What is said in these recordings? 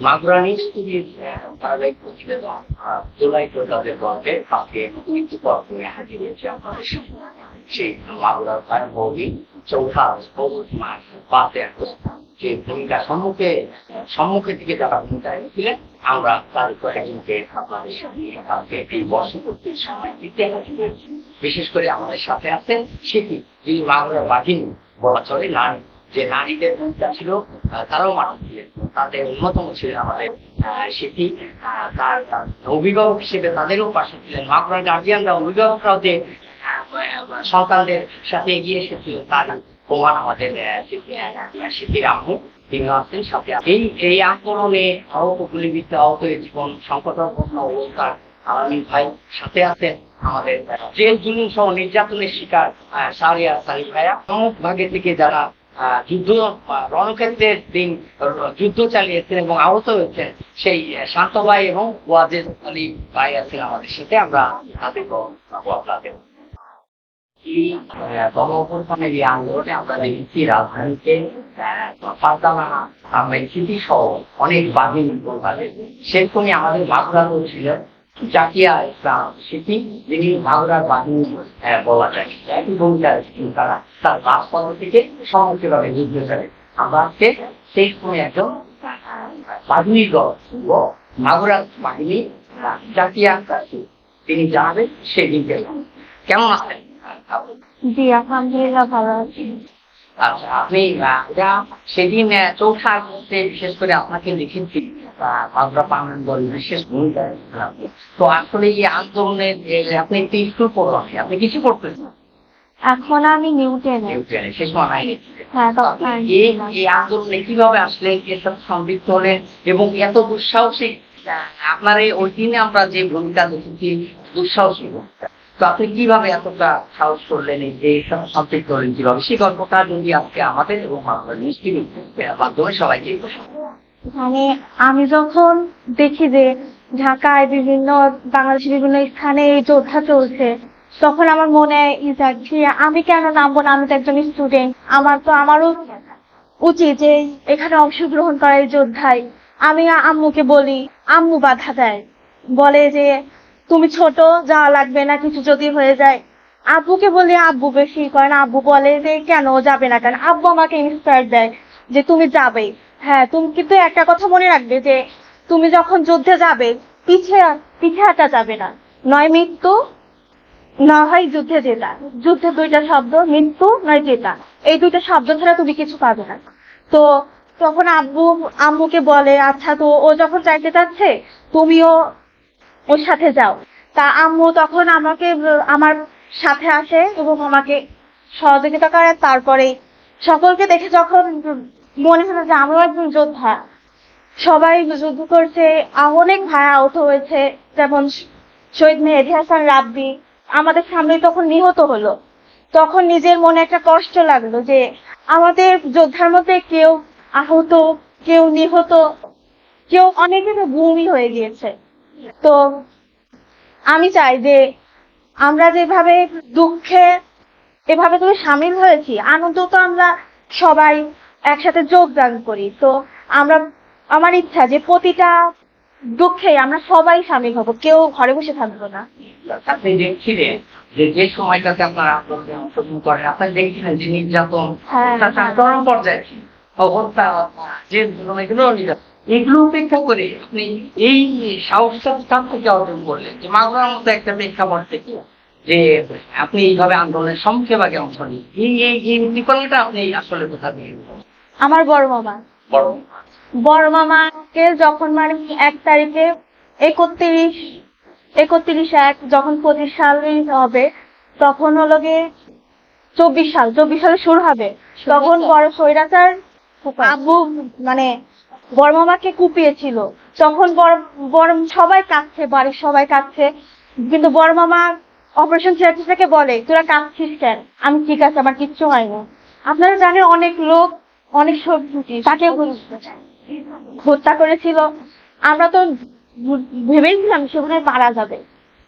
মাগুরা প্রতিবেদন জুলাই সেই ভূমিকা সম্মুখে, সম্মুখের দিকে যারা ভূমিকা রেখেছিলেন, আমরা তার কয়েকজনকে আপনাদের করতে সময় দিতে বিশেষ করে আমাদের সাথে আছেন সেটি যিনি মাগুরার বাহিনী বলা চলে নারী। যে নারীদের ভূমিকা ছিল তারাও ছিলেন। তাদের অন্যতম ছিলেন আমাদের সেটি তার অভিভাবক হিসেবে তাদেরও পাশে ছিলেন। মাগুরার গার্জিয়ানরা অভিভাবকরাও যে সন্তানদের সাথে এগিয়ে এসেছিল, তার প্রমাণ আমাদের স্মৃতির আম্মু, তিনি সাথে। এই এই আন্দোলনে গুলিবিদ্ধ জীবন সংকটাপন্ন অবস্থার ভাই সাথে আছেন আমাদের। জেল, জুলুম সহ নির্যাতনের শিকার সারিয়া সালিম ভাইয়া। প্রমুখ ভাগে থেকে যারা যুদ্ধ রণক্ষেত্রের দিন যুদ্ধ চালিয়েছেন এবং আহত হয়েছেন সেই শান্ত ভাই এবং ওয়াজেদ আলী ভাই আছেন আমাদের সাথে। আমরা আমরা দেখেছি সহ অনেক বাহিনী সেরকমই আমাদের মাগুরারও ছিলেন জাকিয়া ইসলাম স্মৃতি যিনি মাগুরার বাহিনী বলা যায়। একই ভূমিকা তারা তার রাজপথ থেকে সমগ্রভাবে যুদ্ধ করে আমরা আজকে সেই সময় একজন বাহিনী দল ও মাগুরার বাহিনী জাকিয়া তিনি জানাবেন সেদিন সেদিনকে কেমন আছেন? জি আলহামদুলিল্লাহ ভালো আছি। আচ্ছা আপনি সেদিন আহ, চৌঠা আগস্টে বিশেষ করে আপনাকে লিখেছি বাংলা পালন বল বিশেষ ভূমিকা তো আসলে এই আন্দোলনের আপনি একটু স্কুল পড়লাম আপনি কিছু করতেন এখন আমি নিউটেনে হ্যাঁ এই এই আন্দোলনে কীভাবে এর সাথে সম্পৃক্ত হলেন এবং এত দুঃসাহসিক আপনার এই ওই দিনে আমরা যে ভূমিকা দেখেছি দুঃসাহসিক। তো আপনি কীভাবে এতটা সাহস করলেন এই সম্পৃক্ত হলেন কীভাবে? সেই গল্পটা যদি আজকে আমাদের এবং মিষ্টি মাধ্যমে সবাইকে মানে আমি যখন দেখি যে ঢাকায় বিভিন্ন, বাংলাদেশের বিভিন্ন স্থানে এই যোদ্ধা চলছে, তখন আমার মনে যাচ্ছে আমি কেন নামবো না? আমি তো একজন স্টুডেন্ট আমার তো আমারও উচিত যে এখানে অংশগ্রহণ করা এই যোদ্ধায় আমি আম্মুকে বলি, আম্মু বাধা দেয়। বলে যে, তুমি ছোট যাওয়া লাগবে না কিছু যদি হয়ে যায়। আব্বুকে বলি, আব্বু বেশি করে না। আব্বু বলে যে, কেন? যাবে না কেন? আব্বু আমাকে ইন্সপায়ার দেয় যে, তুমি যাবে হ্যাঁ তুমি কিন্তু একটা কথা মনে রাখবে যে তুমি যখন যুদ্ধে যাবে পিছে পিছে হাঁটা যাবে না। নয় মৃত্যু, না হয় যুদ্ধে জেতা। যুদ্ধে দুইটা শব্দ, মৃত্যু, নয় জেতা। এই দুইটা শব্দ ছাড়া তুমি কিছু পাবে না। তো তখন আব্বু, আম্মুকে বলে আচ্ছা তো ও যখন চাইতে চাচ্ছে, তুমিও ওর সাথে যাও। তা আম্মু তখন আমাকে, আমার সাথে আসে এবং আমাকে সহযোগিতা করে। তারপরে সকলকে দেখে যখন মনে হলো যে আমরাও একজন যোদ্ধা। সবাই যুদ্ধ করছে, অনেক ভাই আহত হয়েছে, যেমন শহীদ মেহেদি হাসান রাব্বি। আমাদের সামনে তখন নিহত হলো। তখন নিজের মনে একটা কষ্ট লাগল যে আমাদের যোদ্ধার মধ্যে কেউ আহত, কেউ নিহত, কেউ অনেকের ভূমি হয়ে গিয়েছে। তো আমি চাই যে আমরা যেভাবে দুঃখে, এভাবে তুমি সামিল হয়েছি, আনন্দ তো আমরা সবাই একসাথে যোগদান করি। তো আমরা আমার ইচ্ছা যে প্রতিটা দুঃখে আমরা সবাই সামিল হব কেউ ঘরে বসে থাকব না। আপনি দেখছিলেন যে যে সময়টাতে আপনারা অংশগ্রহণ করেন আপনি দেখছিলেন যে নির্যাতন হ্যাঁ, হ্যাঁ। চরম পর্যায়ে যে এগুলো এগুলো উপেক্ষা করে আপনি এই সাহসটা স্থান থেকে অর্জন করলেন। যে মাগুরার মতো একটা প্রেক্ষাপট থেকে যে আপনি এইভাবে আন্দোলনের সম্মুখে ভাগে অংশ নিন এই এই এই আপনি আসলে কোথা থেকে আমার বড় মামা। বড় মামাকে যখন মানে এক তারিখে একত্রিশ একত্রিশ এক যখন পঁচিশ সালে হবে তখন হলো গিয়ে চব্বিশ সাল চব্বিশ সালে শুরু হবে। তখন বড় স্বৈরাচার আব্বু মানে বড় মামাকে কুপিয়েছিল। তখন বড় বড় সবাই কাঁদছে বাড়ির সবাই কাঁদছে। কিন্তু বড় মামা অপারেশন থিয়েটারটাকে বলে তোরা কাঁদছিস কেন? আমি ঠিক আছে আমার কিচ্ছু হয়নি। আপনারা জানেন অনেক লোক অনেক সবজি তাকে হত্যা করেছিল। আমরা তো ভেবেছিলাম সেখানে মারা যাবে।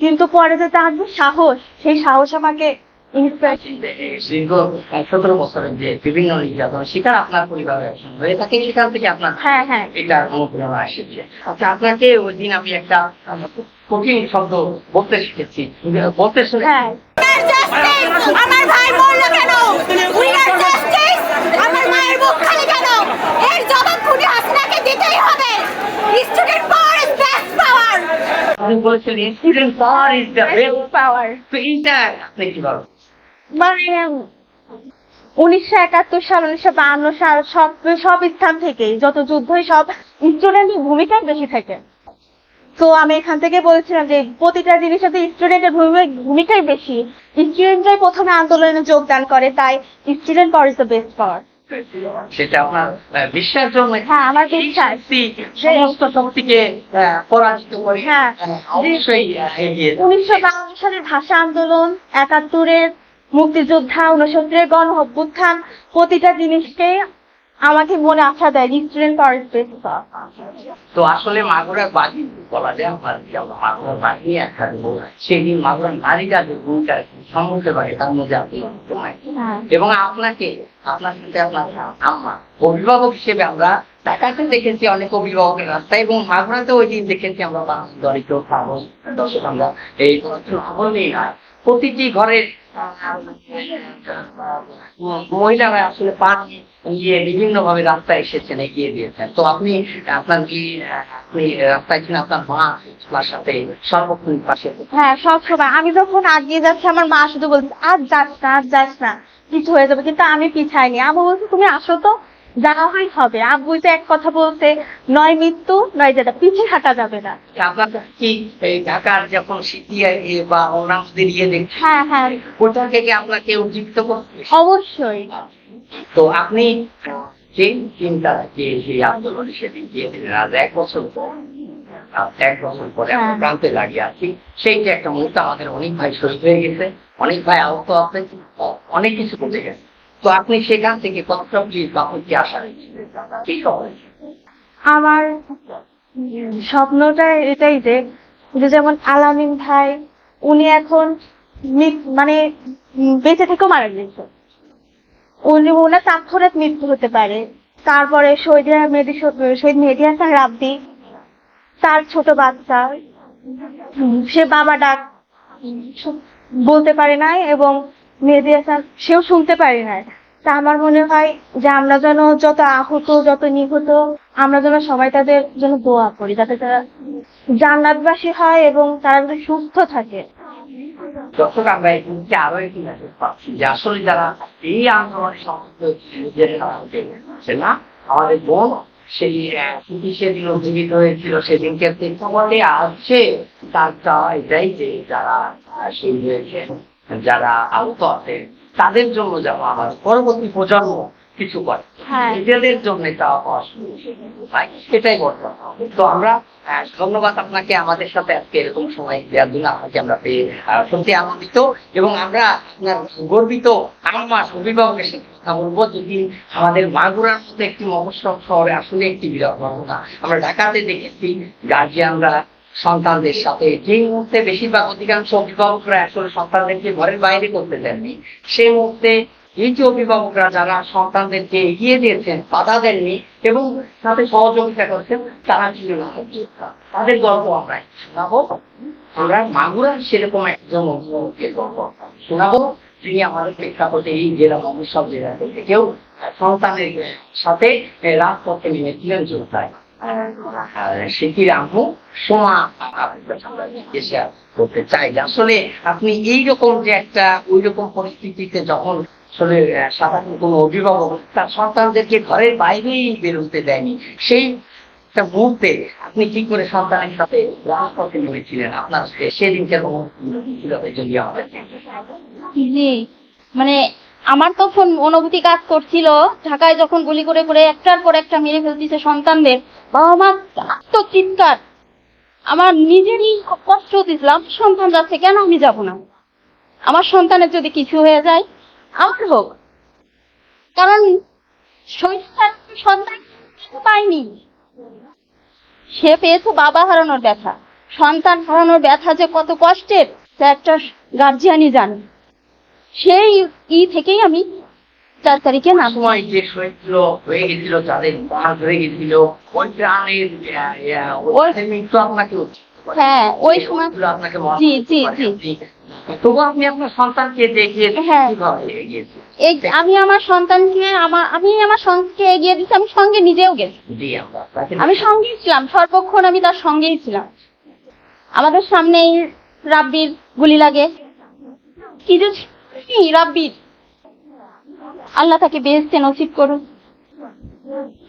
কিন্তু পরে যে তার সাহস সেই সাহস আমাকে দীর্ঘ সতেরো বছরের যে বিভিন্ন নির্যাতন শিকার আপনার পরিবারের হয়ে থাকে সেখান থেকে আপনার হ্যাঁ হ্যাঁ। এটা অনুপ্রেরণা এসেছে। আচ্ছা আপনাকে ওই দিন আমি একটা কঠিন শব্দ বলতে শিখেছি। বলতে শুনে হ্যাঁ। আমার ভাই মরলো কেন উই আর জাস্টিস আমার মায়ের মুখ খালি কেন? এর জবাব খুনি হাসিনাকে দিতেই হবে। Student power is best power আপনি বলেছেন student power is the best power তো এইটা আপনি কি বলেন মানে উনিশশো একাত্তর সাল উনিশশো বাহান্ন সাল সব সব স্থান থেকে যত যুদ্ধই সব স্টুডেন্টের ভূমিকা বেশি থাকে। তো আমি এখান থেকে বলছিলাম যে প্রতিটা জিনিসের স্টুডেন্টের ভূমিকাই বেশি। স্টুডেন্টরাই প্রথমে আন্দোলনে যোগদান করে তাই student power is the best power সেটা আপনার বিশ্বাস জন্মে হ্যাঁ, আমার বিশ্বাস। সমস্ত শক্তিকে পরাজিত করে হ্যাঁ। অবশ্যই। উনিশশো বাউন্ন সালের ভাষা আন্দোলন একাত্তরের মুক্তিযোদ্ধা উনসত্তরের গণ অভ্যুত্থান প্রতিটা জিনিসকে আমাকে মনে আশা দেয় পাওয়ার ইজ তো আসলে মাগুরার বাড়ি বলা যায় আমার যেমন মাগুরার নিয়ে দেবো সেদিন মাগুরার নারীরা যে ভূমিকা সম্মুখে পারে তার মধ্যে আপনি। হ্যাঁ এবং আপনাকে আপনার সাথে আপনার আম্মা অভিভাবক হিসেবে আমরা ঢাকাতে দেখেছি অনেক অভিভাবকের রাস্তা এবং মাগুরাতে ওই দিন দেখেছি আমরা দরিদ্র খাব দর্শক আমরা এই প্রতিটি ঘরের মহিলারা আসলে পান গিয়ে বিভিন্ন ভাবে রাস্তায় এসেছেন, এগিয়ে দিয়েছেন। তো আপনি, আপনার কি, আপনি রাস্তায় ছিলেন, আপনার মা আপনার সাথে সর্বক্ষণ পাশে হ্যাঁ সব সময়। আমি যখন আগিয়ে যাচ্ছি, আমার মা শুধু বলছে, আজ যাস না, আজ যাস না কিছু হয়ে যাবে। কিন্তু আমি পিছাইনি। আব্বু বলছে, তুমি আসো তো। যাওয়া হয় হবে। আব্বুই তো এক কথা বলতে নয় মৃত্যু নয় যেটা পিছিয়ে হাঁটা যাবে না। কি? ঢাকার যখন বা ইয়ে হ্যাঁ হ্যাঁ। ওটা থেকে আপনাকে করছে অবশ্যই। তো আপনি যে চিন্তা যে সেই আন্দোলনে সেদিন গিয়েছিলেন আজ এক বছর পর এক বছর পরে আমরা হ্যাঁ। প্রান্তে দাঁড়িয়ে আছি। সেইটা একটা মুহূর্তে আমাদের অনেক ভাই শহীদ হয়ে গেছে অনেক ভাই আহত আছে অনেক কিছু করতে গেছে। তো আপনি সেখান থেকে কতটা প্লিজ বা কি আশা কি আমার স্বপ্নটা এটাই যে যে যেমন আলামিন ভাই, উনি এখন মানে বেঁচে থেকেও মারা গিয়েছে উনি ওনার তাৎক্ষণিক মৃত্যু হতে পারে। তারপরে শহীদ মেহেদি শহীদ মেহেদি হাসান রাব্দি তার ছোট বাচ্চা, সে বাবা ডাক বলতে পারে নাই এবং মেহেদি হাসান সেও শুনতে পারে না তা আমার মনে হয় যে আমরা যেন যত আহত যত নিহত আমরা যেন সবাই তাদের জন্য দোয়া করি যাতে তারা জান্নাতবাসী হয় এবং তারা যেন সুস্থ থাকে। আমরা আরও একটি যে আসলে যারা এই আন্দোলনে সংযুক্ত হয়েছিল, নিজেরা আমাদের হচ্ছে না আমাদের বোন সেই সেদিন উজ্জীবিত হয়েছিল সেদিনকে তার এটাই যে যারা শহীদ হয়েছেন যারা আহত আছে তাদের জন্য যেন আমার পরবর্তী প্রজন্ম কিছু করে। হ্যাঁ। নিজেদের জন্য শুরু। এটাই বর্তমান তো আমরা ধন্যবাদ আপনাকে আমাদের সাথে আজকে এরকম সময় দেওয়ার জন্য আপনাকে আমরা পেয়ে সত্যি আনন্দিত এবং আমরা আপনার গর্বিত আম্মা অভিভাবকের সাথে কথা বলব। যদি আমাদের মাগুরার মধ্যে একটি মফস্বল শহরে আসলে একটি বিরাট ঘটনা আমরা ঢাকাতে দেখেছি গার্জিয়ানরা সন্তানদের সাথে। যে মুহূর্তে বেশিরভাগ অধিকাংশ অভিভাবকরা আসলে সন্তানদেরকে ঘরের বাইরে করতে দেননি, সেই মুহূর্তে এই যে অভিভাবকরা যারা সন্তানদেরকে এগিয়ে দিয়েছেন, বাধা দেননি এবং সাথে সহযোগিতা করছেন, তারা ছিল মুক্তিযোদ্ধা। তাদের গল্প আমরা শোনাবো। আমরা মাগুরা সেরকম একজন অভিভাবকের গল্প শোনাবো তিনি আমাদের প্রেক্ষাপটে এই জেলা সব জেলা থেকেও সন্তানের সাথে রাজপথে নেমেছিলেন সেটির আম্মু সোমা করতে চাই আসলে আপনি এইরকম যে একটা পরিস্থিতিতে যখন আসলে সাধারণ কোনো অভিভাবক তার সন্তানদেরকে ঘরের বাইরেই বেরোতে দেয়নি সেই মুহূর্তে আপনি কি করে সন্তানের সাথে রাজপথে নেমেছিলেন আপনার সে- সেদিনকে কীভাবে যদি আমাদের মানে আমার তখন অনুভূতি কাজ করছিল, ঢাকায় যখন গুলি করে করে একটার পর একটা মেরে ফেলতেছে সন্তানদের বাবা মা আত্মচিৎকার আমার নিজেরই কষ্ট হতেছিলাম সন্তান যাচ্ছে কেন আমি যাব না? আমার সন্তানের যদি কিছু হয়ে যায়, আমার হোক। কারণ সন্তান পায়নি। সে পেয়েছে বাবা হারানোর ব্যথা। সন্তান হারানোর ব্যথা যে কত কষ্টের, তা একটা গার্জিয়ানই জানে। সেই ই থেকেই আমি চার তারিখে নাম সময় যে শহীদ হয়ে গেছিল হয়ে গেছিল ওই প্রাণের আহ, আহ, ওই মৃত্যু আপনাকে হ্যাঁ ওই সময় আপনাকে জি, জি, জি। তবু আপনি আপনার সন্তানকে দেখে হ্যাঁ। কীভাবে এগিয়েছেন এই আমি আমার সন্তানকে আমার আমি আমার সঙ্গে এগিয়ে দিচ্ছি আমি সঙ্গে নিজেও গেছি। আমি সঙ্গেই ছিলাম সর্বক্ষণ আমি তার সঙ্গেই ছিলাম। আমাদের সামনেই রাব্বির গুলি লাগে। কি আল্লাহ তাকে বেহেস্তে নসিব করুন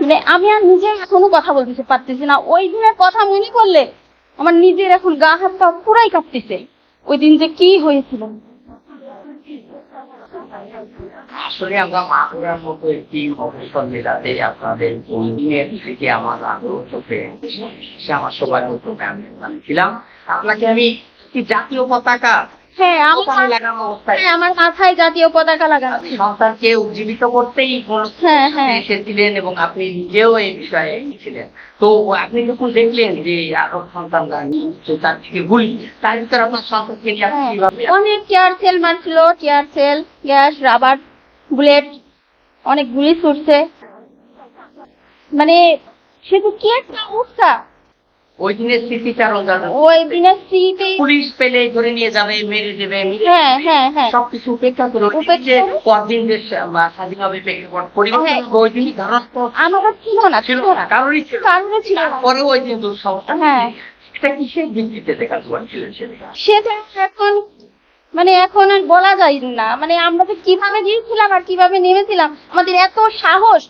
মানে আমি আর নিজে এখনও কথা বলতে পারতেছি না। ওই দিনের কথা মনে করলে আমার নিজের এখন গা হাত পা পুরাই কাঁপতেছে। ওই দিন যে কি হয়েছিল? আসলে আমরা মাগুরার মতো একটি মেলাতে আপনাদের দিনের থেকে আমার আগ্রহ চোখে আমার সবার আমি ছিলাম। আপনাকে আমি জাতীয় পতাকা হ্যাঁ আমার হ্যাঁ, আমার মাথায় জাতীয় পতাকা লাগানো সন্তানকে উজ্জীবিত করতেই কোন হ্যাঁ, হ্যাঁ। এসেছিলেন এবং আপনি নিজেও এই বিষয়ে ছিলেন। তো আপনি যখন দেখলেন যে আরও সন্তানরা তার থেকে গুলি তার ভিতরে আপনার সন্তানকে অনেক টিয়ার সেল মারছিল tear shell gas rubber bullet অনেক গুলি ছুটছে। মানে সে তো কি একটা অবস্থা? ওই দিনের জানেন ওই দিনের স্মৃতি পুলিশ পেলে ধরে নিয়ে যাবে মেরে দেবে। হ্যাঁ হ্যাঁ হ্যাঁ। সবকিছু উপেক্ষা করে যে পরদিন দেশ বা স্বাধীনভাবে প্রেক্ষাপট পরিবর্তন। ওই ধারণা আমাদের ছিল না ছিল না। কারোরই ছিল ছিল তারপরেও ওই দিন দুঃসমস্যা হ্যাঁ। এটা কিসের ভিত্তিতে দেখা সেটা? এখন মানে এখন আর বলা যায় না। মানে আমরা যে কীভাবে গিয়েছিলাম আর কীভাবে নেমেছিলাম আমাদের এত সাহস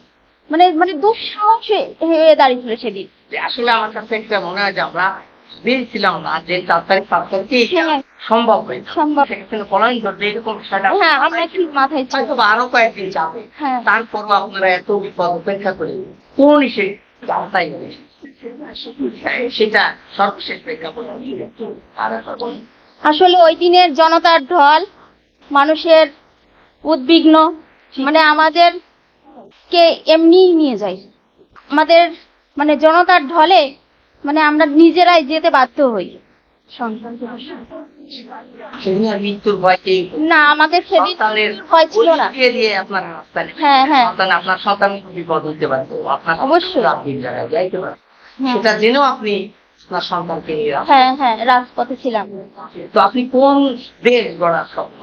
মানে মানে দুঃসাহসে হয়ে- দাঁড়িয়েছিল সেদিন আসলে আমার কাছে একটা মনে হয় যে আমরা না যে চার তারিখ পাঁচ তারিখে হ্যাঁ। সম্ভব হয়ে সম্ভব। সেখানে পলায়ন করবে এরকম বিষয়টা হ্যাঁ আমরা ঠিক মাথায় হয়তো আরও কয়েকদিন যাবে। হ্যাঁ। তারপরও আপনারা এত বিপদ উপেক্ষা করে কোন সে সেটা সর্বশেষ প্রেক্ষাপট। আসলে ওই দিনের জনতার ঢল মানুষের উদ্বিগ্ন মানে আমাদের কে এমনি নিয়ে যায় আমাদের মানে জনতার ঢলে মানে আমরা নিজেরাই যেতে বাধ্য হই সেদিন আর মৃত্যুর ভয়কে না আমাদের সেদিন ভয় ছিল না উলিয়ে দিয়ে আপনার রাস্তা নেবে। হ্যাঁ, হ্যাঁ। সন্তান আপনার সন্তান বিপদ হতে অবশ্যই। হ্যাঁ। সেটা জেনেও আপনি আপনার সন্তানকে নিয়ে হ্যাঁ হ্যাঁ রাজপথে ছিলাম। তো আপনি কোন দেশ গড়ার স্বপ্ন?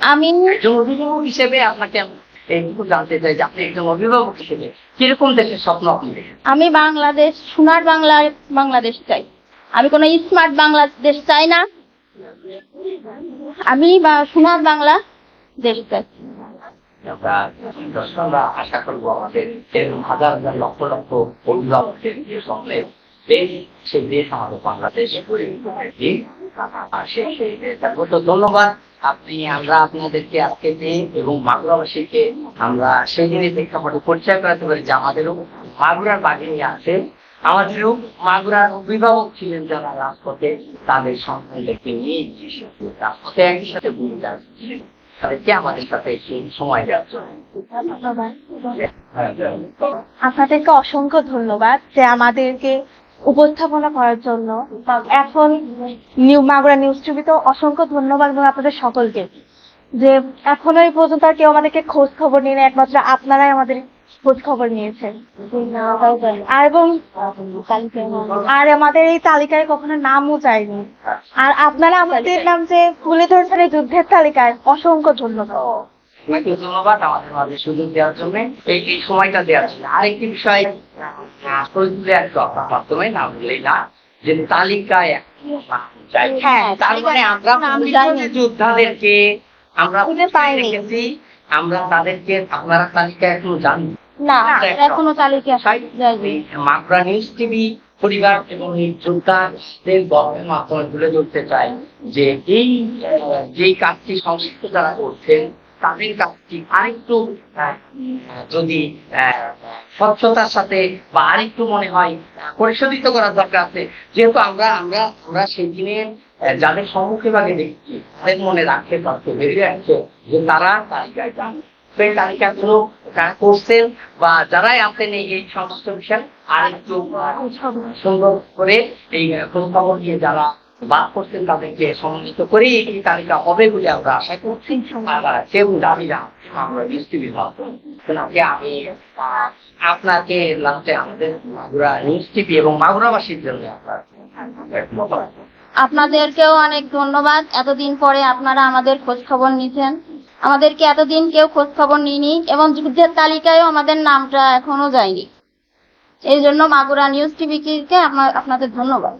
আমি একজন অভিভাবক হিসেবে আপনাকে এইটুকু জানতে চাই যে আপনি একজন অভিভাবক হিসেবে কীরকম দেশের স্বপ্ন আপনি আমি বাংলাদেশ সোনার বাংলা বাংলাদেশ চাই। আমি কোনো স্মার্ট বাংলাদেশ চাই না। আমি বা সোনার বাংলা দেশ চাই। আমরা আশা করব আমাদের এরকম হাজার হাজার লক্ষ লক্ষ অভিভাবকের সেই দেশ আমাদের বাংলাদেশ ধন্যবাদ। আপনি, আমরা আপনাদেরকে আজকে নিয়ে এবং মাগুরাবাসীকে আমরা সেই দিনের প্রেক্ষাপটে পরিচয় করাতে পারি যে আমাদেরও মাগুরার বাহিনী আছে। আমাদেরও মাগুরার অভিভাবক ছিলেন যারা রাজপথে তাদের সন্তানদেরকে নিয়ে রাজপথে একই সাথে ভূমিকা। তাদেরকে অসংখ্য ধন্যবাদ যে আমাদেরকে উপস্থাপনা করার জন্য। এখন নিউ মাগুরা নিউজ টিভিতে অসংখ্য ধন্যবাদ এবং আপনাদের সকলকে। যে এখনও এই পর্যন্ত আর কেউ আমাদেরকে খোঁজ খবর নিয়ে একমাত্র আপনারাই আমাদের খোঁজ খবর নিয়েছেন। আর এবং আর আমাদের এই তালিকায় কখনো নামও চাইনি আর আপনারা আমাদের নাম যে তুলে ধরছেন এই যুদ্ধের তালিকায় অসংখ্য ধন্যবাদ। আপনাকে ধন্যবাদ আমাদের মাঝে সুযোগ দেওয়ার জন্য। এই এই সময়টা দেওয়ার জন্য। আরেকটি বিষয় আহ, প্রযুক্তি মাধ্যমে না বললেই যে তালিকায়। হ্যাঁ, তার মানে আমরা যোদ্ধাদেরকে আমরা আমরা তাদেরকে আপনারা তালিকা এখনও জানি না এখনও তালিকা যায়নি। মাকড়া নিউজ টিভি পরিবার এবং এই যোদ্ধাদের গল্পের মাধ্যমে তুলে ধরতে চাই যে এই যেই কাজটি সংশ্লিষ্ট যারা করছেন তাদের কাজটি আরেকটু যদি স্বচ্ছতার সাথে বা আরেকটু মনে হয় পরিশোধিত করার দরকার আছে। যেহেতু আমরা আমরা আমরা সেই দিনে যাদের সম্মুখে ভাগে দেখছি তাদের মনে রাখতে পারছে বেরিয়ে আসছে যে তারা তালিকায় যান। সেই তালিকাগুলো যারা করছেন বা যারাই আছেন এই সমস্ত বিষয় আর একটু সুন্দর করে এই খোঁজ নিয়ে যারা বাদ করছেন তাদেরকে সম্মানিত করে এই তালিকা হবে বলে আমরা আশা করছি। কেউ দাবি না আমরা দৃষ্টি বিভাগ। আমি, আপনাকে লাস্টে আমাদের মাগুরা নিউজ টিভি এবং মাগুরাবাসীর জন্য আপনার আপনাদেরকেও অনেক ধন্যবাদ। এতদিন পরে আপনারা আমাদের খোঁজ খবর নিছেন আমাদেরকে এতদিন কেউ খোঁজ খবর নিনি এবং যুদ্ধের তালিকায়ও আমাদের নামটা এখনও যায়নি। এই জন্য মাগুরা নিউজ টিভিকে আপনাদের ধন্যবাদ।